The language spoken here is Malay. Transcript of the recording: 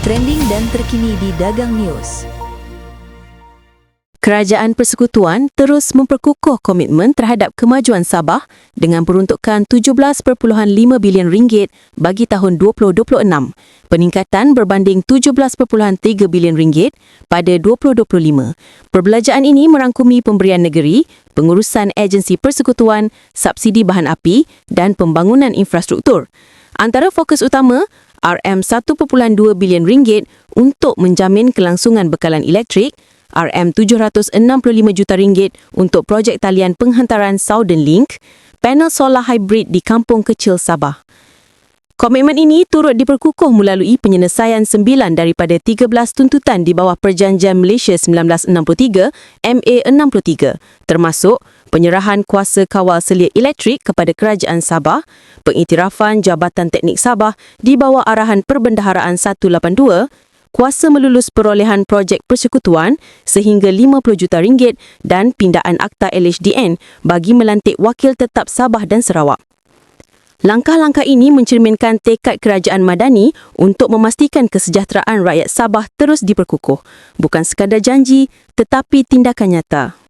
trending dan terkini di Dagang News. Kerajaan Persekutuan terus memperkukuh komitmen terhadap kemajuan Sabah dengan peruntukan 17.5 bilion ringgit bagi tahun 2026. Peningkatan berbanding 17.3 bilion ringgit pada 2025. Perbelanjaan ini merangkumi pemberian negeri, pengurusan agensi persekutuan, subsidi bahan api dan pembangunan infrastruktur. Antara fokus utama, RM1.2 bilion ringgit untuk menjamin kelangsungan bekalan elektrik, RM765 juta ringgit untuk projek talian penghantaran Southern Link, panel solar hybrid di kampung kecil Sabah. Komitmen ini turut diperkukuh melalui penyelesaian sembilan daripada 13 tuntutan di bawah Perjanjian Malaysia 1963 MA63 termasuk penyerahan kuasa kawal selia elektrik kepada Kerajaan Sabah, pengiktirafan Jabatan Teknik Sabah di bawah arahan Perbendaharaan 182 kuasa melulus perolehan projek persekutuan sehingga 50 juta ringgit dan pindaan akta LHDN bagi melantik wakil tetap Sabah dan Sarawak. Langkah-langkah ini mencerminkan tekad kerajaan Madani untuk memastikan kesejahteraan rakyat Sabah terus diperkukuh, bukan sekadar janji tetapi tindakan nyata.